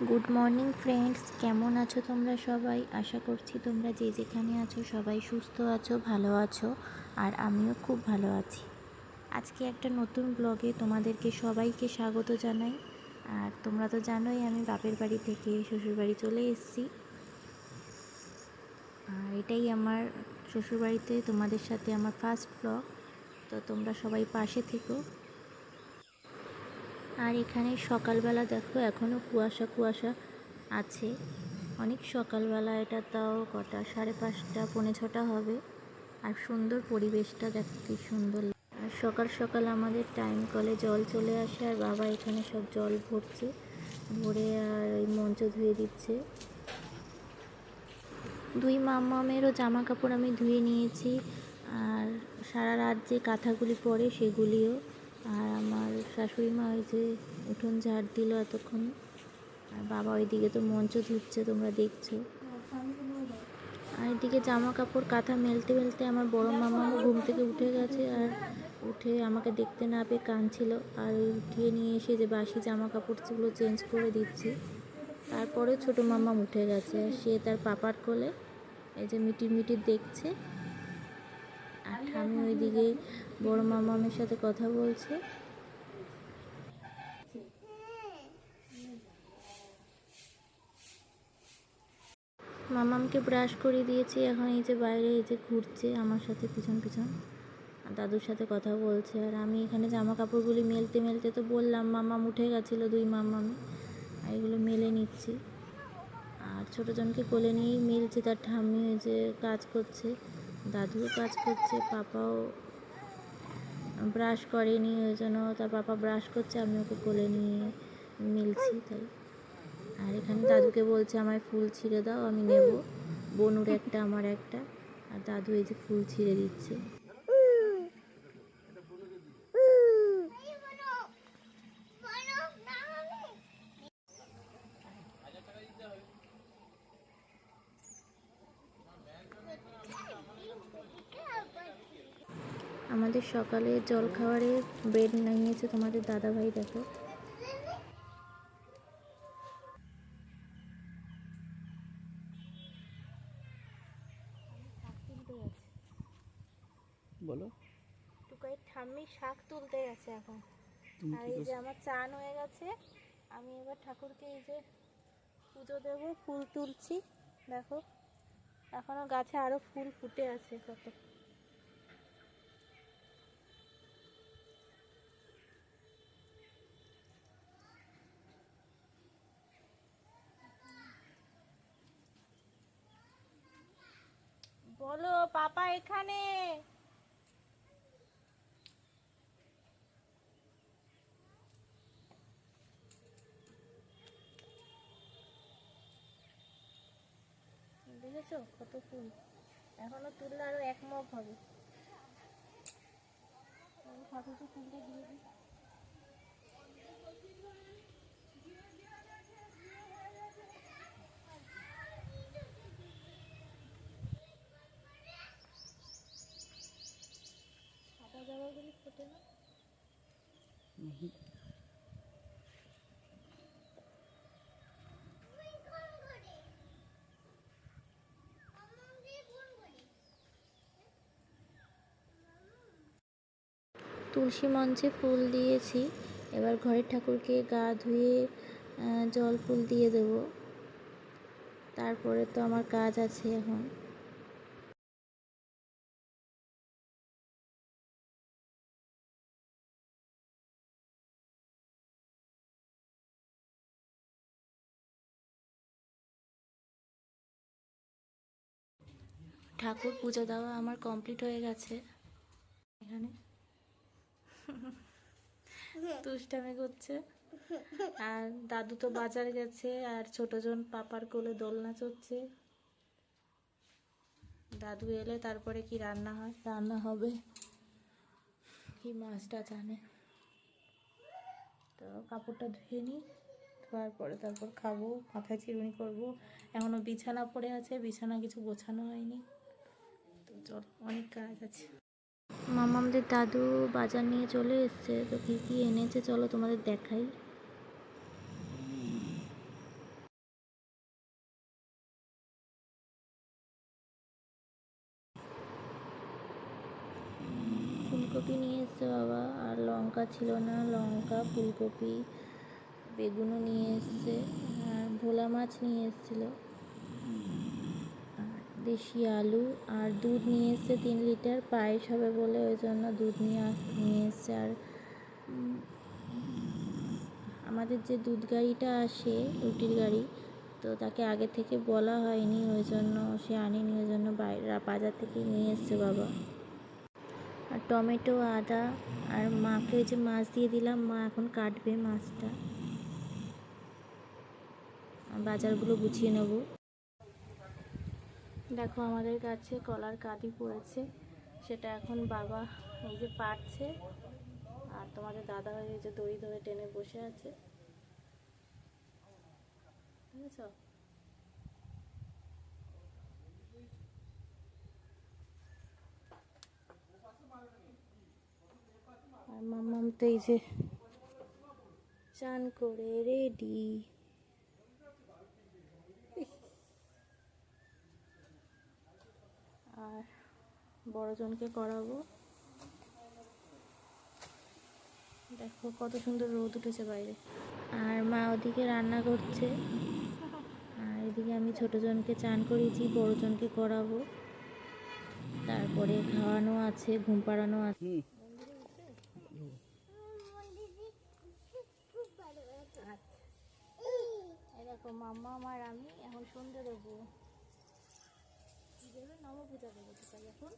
Good morning friends কেমন আছো তোমরা সবাই? আশা করছি তোমরা যে যেখানে আছো সবাই সুস্থ আছো, ভালো আছো, আর আমিও খুব ভালো আছি। আজকে একটা নতুন ব্লগে তোমাদেরকে সবাইকে স্বাগত জানাই। আর তোমরা তো জানোই আমি বাপের বাড়ি থেকে শ্বশুর বাড়ি চলে এসেছি। আর এটাই আমার শ্বশুরবাড়িতে তোমাদের সাথে আমার ফার্স্ট ব্লগ তো তোমরা সবাই পাশে থেকো। আর এখানে সকালবেলা দেখো এখনও কুয়াশা কুয়াশা আছে। অনেক সকালবেলা, এটা তাও কটা? সাড়ে পাঁচটা, পৌনে ছটা হবে। আর সুন্দর পরিবেশটা, দেখো কি সুন্দর আর সকাল সকাল আমাদের টাইম কলে জল চলে আসে আর বাবা এখানে সব জল ভরছে। ভরে আর ওই মঞ্চ ধুয়ে দিচ্ছে। দুই মামামেরও জামা কাপড় আমি ধুয়ে নিয়েছি। আর সারা রাত যে কাঁথাগুলি পরে সেগুলিও। আর আমার শাশুড়ি মা ওই যে উঠোন ঝাড় দিল এতক্ষণ। আর বাবা ওইদিকে তো মঞ্চ ধুচ্ছে, তোমরা দেখছ। আর এদিকে জামা কাপড় কাঁথা মেলতে মেলতে আমার বড় মামা ঘুম থেকে উঠে গেছে আর উঠে আমাকে দেখতে না পেয়ে কাঁদছিল। আর উঠিয়ে নিয়ে এসে যে বাসি জামা কাপড়গুলো চেঞ্জ করে দিচ্ছি। তারপরে ছোট মামা উঠে গেছে আর সে তার পাপার কোলে এই যে মিটির মিটির দেখছে। আর ঠামি ওইদিকে বড় মামামের সাথে কথা বলছে। মামামকে ব্রাশ করে দিয়েছি, এখন এই যে বাইরে এই যে ঘুরছে আমার সাথে পিছন পিছন। দাদুর সাথে কথা বলছে। আর আমি এখানে জামা কাপড়গুলি মেলতে মেলতে তো বললাম, মামাম উঠে গেছিল দুই মামাম। আর এগুলো মেলে নিচ্ছি। আর ছোটোজনকে কোলে নিয়েই মিলছে, তার ঠাম্মি ওই যে কাজ করছে, দাদুও কাজ করছে, পাপাও ব্রাশ করেনি, ওই জন্য তার পাপা ব্রাশ করছে, আমি ওকে কোলে নিয়ে মিলছি, তাই। আর এখানে দাদুকে বলছে, আমায় ফুল ছিঁড়ে দাও, আমি নেব। বনুর একটা, আমার একটা। আর দাদু এই যে ফুল ছিঁড়ে দিচ্ছে। আমাদের সকালে জল খাবারে ব্রেড নিয়েছে তোমাদের দাদা ভাই বলো। টুকাই ঠাম্মি শাক তুলতে গেছে এখন। আর এই যে আমার চান হয়ে গেছে আমি এবার ঠাকুরকে এই যে পুজো দেবো ফুল তুলছি। দেখো এখনও গাছে আরও ফুল ফুটে আছে কত। বলো, পাপা এখানে। দেখেছ কত ফুল? এখনও তুললে আরও এক মগ হবে। ফুলটা দিয়ে দিই সাদা জামাগুলি ফোটে না হুম। তুলসী মঞ্চে ফুল দিয়েছি। এবার ঘরের ঠাকুরকে গা ধুয়ে জল ফুল দিয়ে দেব। তারপরে তো আমার কাজ আছে এখন। ঠাকুর পুজো দেওয়া আমার কমপ্লিট হয়ে গেছে। এখানে দুষ্টামি করছে। আর দাদু তো বাজার গেছে আর ছোটজন পাপার কোলে দোলনা চড়ছে। দাদু এলে তারপরে কি রান্না হয়? রান্না হবে। কি মাছটা জানে? তো কাপড়টা ধুয়ে নিই ধোয়ার পরে তারপর খাব মাথায় চিরুনি করব। এখনও বিছানা পড়ে আছে বিছানা কিছু গোছানো হয়নি। তো চল অনেক কাজ আছে। মামা আমাদের দাদু বাজার নিয়ে চলে এসছে, তো কী কী এনেছে চলো তোমাদের দেখাই। ফুলকপি নিয়ে এসছে বাবা, আর লঙ্কা ছিল না, লঙ্কা, ফুলকপি, বেগুনও নিয়ে এসছে, আর ভোলা মাছ নিয়ে এসেছিল। দেশি আলু আর দুধ নিয়ে এসছে তিন লিটার। পায়েস হবে বলে ওই জন্য দুধ নিয়ে নিয়ে এসছে। আর আমাদের যে দুধ গাড়িটা আসে, রুটির গাড়ি, তো তাকে আগে থেকে বলা হয়নি। ওই জন্য সে আনেনি। ওই জন্য বাইরে বাজার থেকে নিয়ে এসছে বাবা। আর টমেটো, আদা আর মাকে যে মাছ দিয়ে দিলাম। মা এখন কাটবে মাছটা। বাজারগুলো গুছিয়ে নেব। দেখো আমাদের কাছে কলার কাঁদি পড়েছে, সেটা এখন বাবা এই যে পাড়ছে, আর তোমাদের দাদা এই যে দড়ি ধরে টেনে বসে আছে। বুঝেছ? আর তো এই যে চান করে রেডি। আর বড়জনকে করাবো। দেখো কত সুন্দর রোদ উঠেছে বাইরে। আর মা ওদিকে রান্না করছে। আর এদিকে আমি ছোটোজনকে চান করিয়েছি বড়জনকে করাবো। তারপরে খাওয়ানো আছে ঘুম পাড়ানো আছে। এই দেখো মাম্মা আমার আমি এখন দেবে। নব পূজা দেবো তো এখন?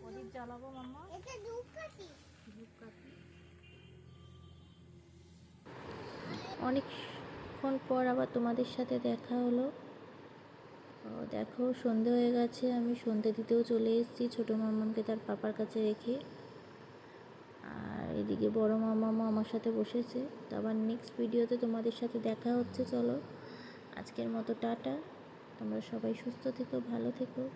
প্রদীপ জ্বালাবো মাম্মা। ধূপকাঠি। অনেকক্ষণ পর আবার তোমাদের সাথে দেখা হলো। দেখো সন্ধে হয়ে গেছে আমি সন্ধে দিতেও চলে এসেছি ছোটো মামাকে তার পাপার কাছে রেখে। আর এদিকে বড় মামামা আমার সাথে বসেছে। তো আবার নেক্সট ভিডিওতে তোমাদের সাথে দেখা হচ্ছে, চলো। আজকের মতো টাটা। তোমরা সবাই সুস্থ থেকো, ভালো থেকো।